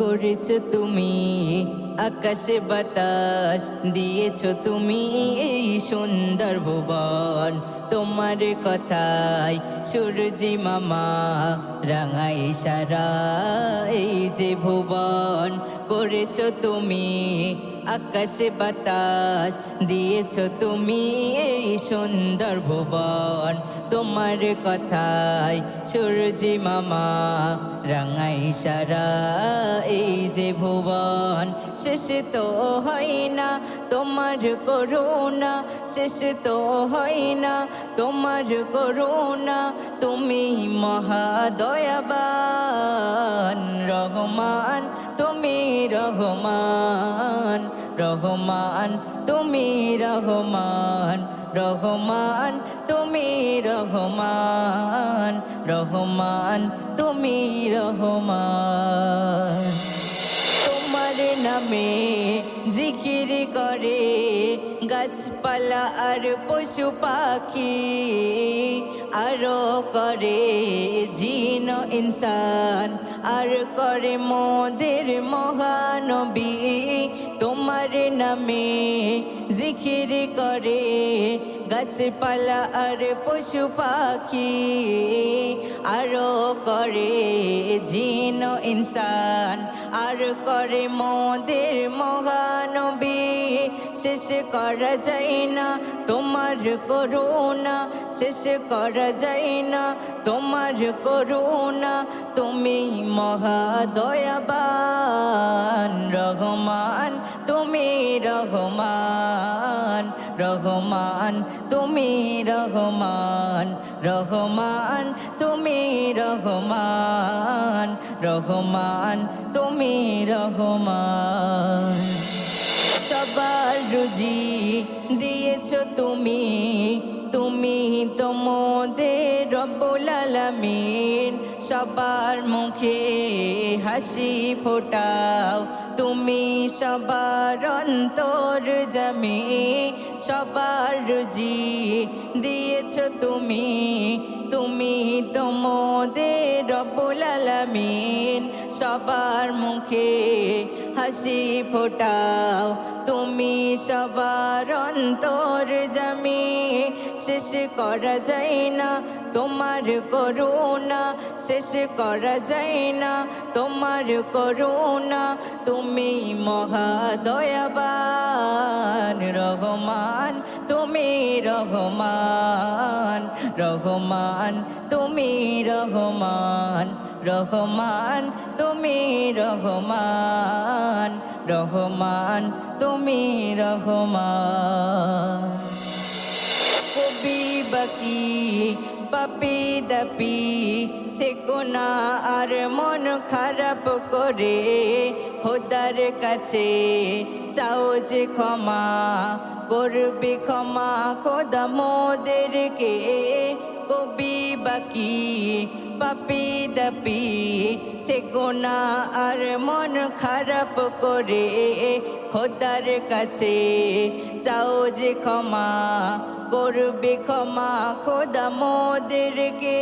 করেছ তুমি আকাশে বাতাস দিয়েছ তুমি এই সুন্দর ভুবন তোমার কথায় সূর্যি মামা রাঙাই সারা এই যে ভুবন করেছ তুমি আকাশে বাতাস দিয়েছ তুমি এই সুন্দর ভুবন। তোমার কথায় সূর্যি মামা, রাঙাই সারা এই যে ভুবন। শেষ তো হয় না তোমার করুণা, শেষ তো হয় না তোমার করুণা। তুমি মহাদয়াবান, রহমান, তুমি রহমান। রহমান তুমি রহমান রহমান তুমি রহমান রহমান তুমি রহমান। তোমার নামে জিকির করে গাছপালা আর পশু পাখি আরও করে জিন ইনসান, আর করে মোদের মহানবী। তোমার নামে জিকির করে গাছপালা আর পশু পাখি আরও করে জিন ইনসান, আর করে মোদের মহানবী। শেষ করা যায় না তোমার করুণা শেষ করা যায় না তোমার করুণা তুমি মহাদয়াবান রহমান তুমি রহমান রহমান তুমি রহমান রহমান তুমি রহমান রহমান তুমি রহমান রুজি দিয়েছ তুমি তুমি তোমাদের রব্বুল আলামিন। সবার মুখে হাসি ফোটাও। তুমি সবার অন্তর জমি, সবার রুজি দিয়েছ তুমি। তুমি তোমাদের রব্বুল আলামিন, সবার মুখে হাসি ফোটাও। তুমি সবার অন্তর জমি শেষ করা যায় না, তোমার করুণা। শেষ করা যায় না, তোমার করুণা। তুমি মহাদয়াবান, রহমান। তুমি রহমান রহমান। তুমি রহমান রহমান। তুমি রহমান রহমান। তুমি রহমান। বাকি পাপি দাপি থেকো না আর মন খারাপ করে খোদার কাছে, চাও যে ক্ষমা করবে ক্ষমা। খোদা মোদেরকে কবি বাকি, পাপি দাপি থেকো না। আর মন খারাপ করে খোদার কাছে, চাও যে ক্ষমা করবে ক্ষমা। খোদা মোদেরকে